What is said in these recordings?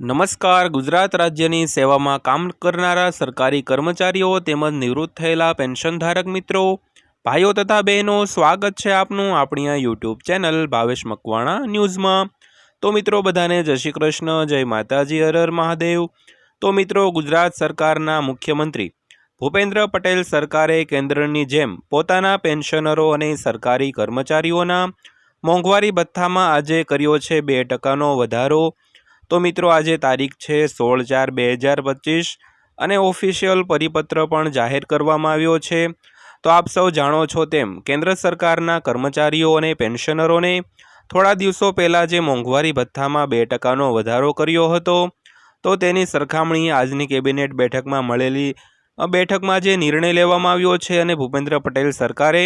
નમસ્કાર. ગુજરાત રાજ્યની સેવામાં કામ કરનારા સરકારી કર્મચારીઓ તેમજ નિવૃત્ત થયેલા પેન્શનધારક મિત્રો, ભાઈઓ તથા બહેનો, સ્વાગત છે આપનું આપણી આ યુટ્યુબ ચેનલ ભાવેશ મકવાણા ન્યૂઝમાં. તો મિત્રો, બધાને જય શ્રી કૃષ્ણ, જય માતાજી હરર મહાદેવ. તો મિત્રો, ગુજરાત સરકારના મુખ્યમંત્રી ભૂપેન્દ્ર પટેલ સરકારે કેન્દ્રની જેમ પોતાના પેન્શનરો અને સરકારી કર્મચારીઓના મોંઘવારી ભથ્થામાં આજે કર્યો છે બે ટકાનો વધારો. તો મિત્રો આજે તારીખ છે સોળ ચાર બે હજાર પચીસ અને ઓફિશિયલ પરિપત્ર પણ જાહેર કરવામાં આવ્યો છે. તો આપ સૌ જાણો છો તેમ કેન્દ્ર સરકારના કર્મચારીઓ અને પેન્શનરોને થોડા દિવસો પહેલાં જે મોંઘવારી ભથ્થામાં બે ટકાનો વધારો કર્યો હતો, તો તેની સરખામણી આજની કેબિનેટ બેઠકમાં મળેલી બેઠકમાં જે નિર્ણય લેવામાં આવ્યો છે અને ભૂપેન્દ્ર પટેલ સરકારે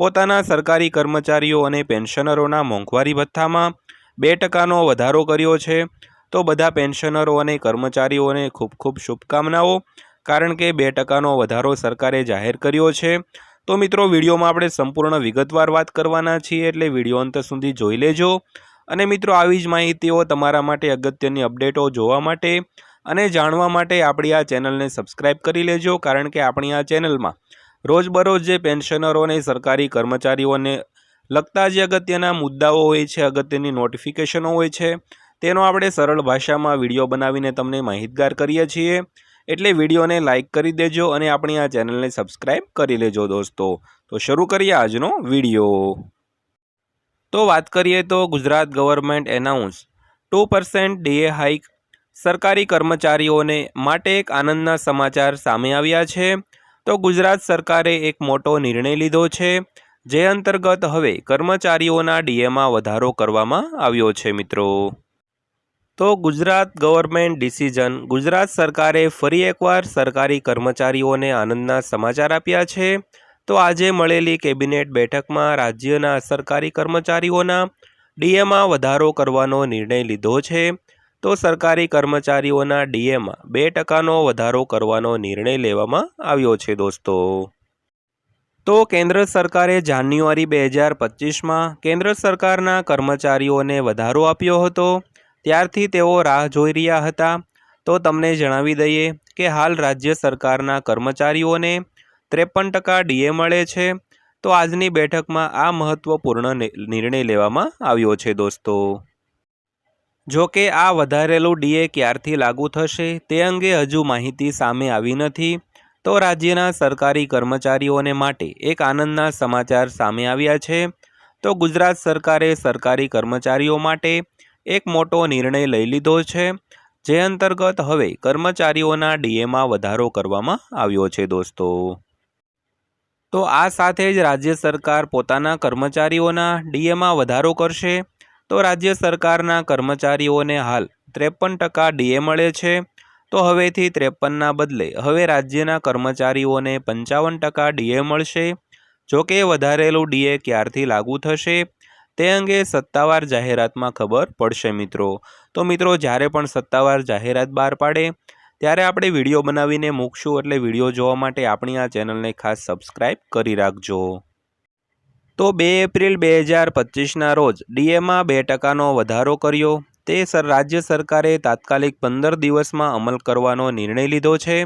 પોતાના સરકારી કર્મચારીઓ અને પેન્શનરોના મોંઘવારી ભથ્થામાં બે ટકાનો વધારો કર્યો છે. તો બધા પેન્શનરો અને કર્મચારીઓને ખૂબ ખૂબ શુભકામનાઓ, કારણ કે બે ટકાનો વધારો સરકારે જાહેર કર્યો છે. તો મિત્રો, વિડીયોમાં આપણે સંપૂર્ણ વિગતવાર વાત કરવાના છીએ, એટલે વીડિયો અંત સુધી જોઈ લેજો. અને મિત્રો, આવી જ માહિતીઓ તમારા માટે અગત્યની અપડેટો જોવા માટે અને જાણવા માટે આપણી આ ચેનલને સબસ્ક્રાઇબ કરી લેજો, કારણ કે આપણી આ ચેનલમાં રોજબરોજ જે પેન્શનરો અને સરકારી કર્મચારીઓને લગતા જે અગત્યના મુદ્દાઓ હોય છે, અગત્યની નોટિફિકેશનો હોય છે તેનો આપણે સરળ ભાષામાં વીડિયો બનાવીને તમને માહિતગાર કરીએ છીએ. એટલે વિડીયોને લાઇક કરી દેજો અને આપણી આ ચેનલને સબસ્ક્રાઈબ કરી લેજો દોસ્તો. તો શરૂ કરીએ આજનો વીડિયો. તો વાત કરીએ તો Gujarat government announce, two percent DA hike સરકારી કર્મચારીઓને માટે એક આનંદના સમાચાર સામે આવ્યા છે. તો ગુજરાત સરકારે એક મોટો નિર્ણય લીધો છે, જે અંતર્ગત હવે કર્મચારીઓના ડીએમાં વધારો કરવામાં આવ્યો છે મિત્રો. તો ગુજરાત ગવર્મેન્ટ ડિસિઝન. ગુજરાત સરકારે ફરી એકવાર સરકારી કર્મચારીઓને આનંદના સમાચાર આપ્યા છે. તો આજે મળેલી કેબિનેટ બેઠકમાં રાજ્યના સરકારી કર્મચારીઓના ડીએમાં વધારો કરવાનો નિર્ણય લીધો છે. તો સરકારી કર્મચારીઓના ડીએમાં બે ટકાનો વધારો કરવાનો નિર્ણય લેવામાં આવ્યો છે દોસ્તો. તો કેન્દ્ર સરકારે જાન્યુઆરી બે હજાર પચીસમાં કેન્દ્ર સરકારના કર્મચારીઓને વધારો આપ્યો હતો. ત્યારથી તેઓ રાહ જોઈ રહ્યા હતા. તો તમને જણાવી દઈએ કે હાલ રાજ્ય સરકારના કર્મચારીઓને ત્રેપન ટકા ડીએ મળે છે. તો આજની બેઠકમાં આ મહત્ત્વપૂર્ણ નિર્ણય લેવામાં આવ્યો છે દોસ્તો. જો કે આ વધારેલું ડીએ ક્યારથી લાગુ થશે તે અંગે હજુ માહિતી સામે આવી નથી. તો રાજ્યના સરકારી કર્મચારીઓને માટે એક આનંદના સમાચાર સામે આવ્યા છે. તો ગુજરાત સરકારે સરકારી કર્મચારીઓ માટે એક મોટો નિર્ણય લઈ લીધો છે, જે અંતર્ગત હવે કર્મચારીઓના ડીએમાં વધારો કરવામાં આવ્યો છે દોસ્તો. તો આ સાથે જ રાજ્ય સરકાર પોતાના કર્મચારીઓના ડીએમાં વધારો કરશે. તો રાજ્ય સરકારના કર્મચારીઓને હાલ ત્રેપન ટકા ડીએ મળે છે. તો હવેથી ત્રેપનના બદલે હવે રાજ્યના કર્મચારીઓને પંચાવન ટકા ડીએ મળશે. જોકે વધારેલું ડીએ ક્યારથી લાગુ થશે? તે અંગે સત્તાવાર જાહેરાતમાં ખબર પડશે મિત્રો. તો મિત્રો, જ્યારે પણ સત્તાવાર જાહેરાત બહાર પાડે, ત્યારે આપણે વીડિયો બનાવીને મૂકશું એટલે વીડિયો જોવા માટે આપણી આ ચેનલને ખાસ સબસ્ક્રાઇબ કરી રાખજો. તો બે એપ્રિલ બે હજાર પચીસના રોજ ડીએમાં બે ટકાનો વધારો કર્યો. તે રાજ્ય સરકારે તાત્કાલિક પંદર દિવસમાં અમલ કરવાનો નિર્ણય લીધો છે.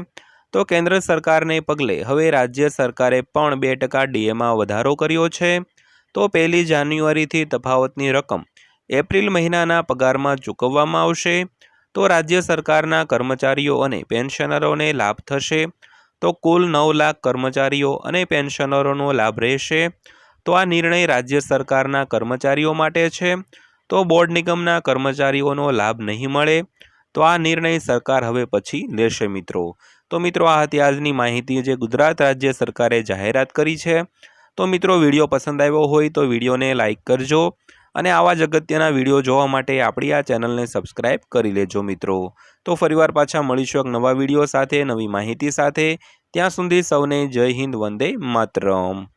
તો કેન્દ્ર સરકારને પગલે હવે રાજ્ય સરકારે પણ બે ટકા ડીએમાં વધારો કર્યો છે. તો પહેલી જાન્યુઆરીથી તફાવતની રકમ એપ્રિલ મહિનાના પગારમાં ચૂકવવામાં આવશે. તો રાજ્ય સરકારના કર્મચારીઓ અને પેન્શનરોને લાભ થશે. તો કુલ નવ લાખ કર્મચારીઓ અને પેન્શનરોનો લાભ રહેશે. તો આ નિર્ણય રાજ્ય સરકારના કર્મચારીઓ માટે છે. તો બોર્ડ નિગમના કર્મચારીઓનો લાભ નહીં મળે. તો આ નિર્ણય સરકાર હવે પછી લેશે મિત્રો. તો મિત્રો આ હતી આજની માહિતી જે ગુજરાત રાજ્ય સરકારે જાહેરાત કરી છે. તો મિત્રો વીડિયો પસંદ આવ્યો હોય તો વિડીયોને લાઇક કરજો અને આવા જ અગત્યના વીડિયો જોવા માટે આપણી આ ચેનલને સબસ્ક્રાઈબ કરી લેજો મિત્રો. તો ફરીવાર પાછા મળીશું એક નવા વીડિયો સાથે, નવી માહિતી સાથે. ત્યાં સુધી સૌને જય હિન્દ, વંદે માતરમ.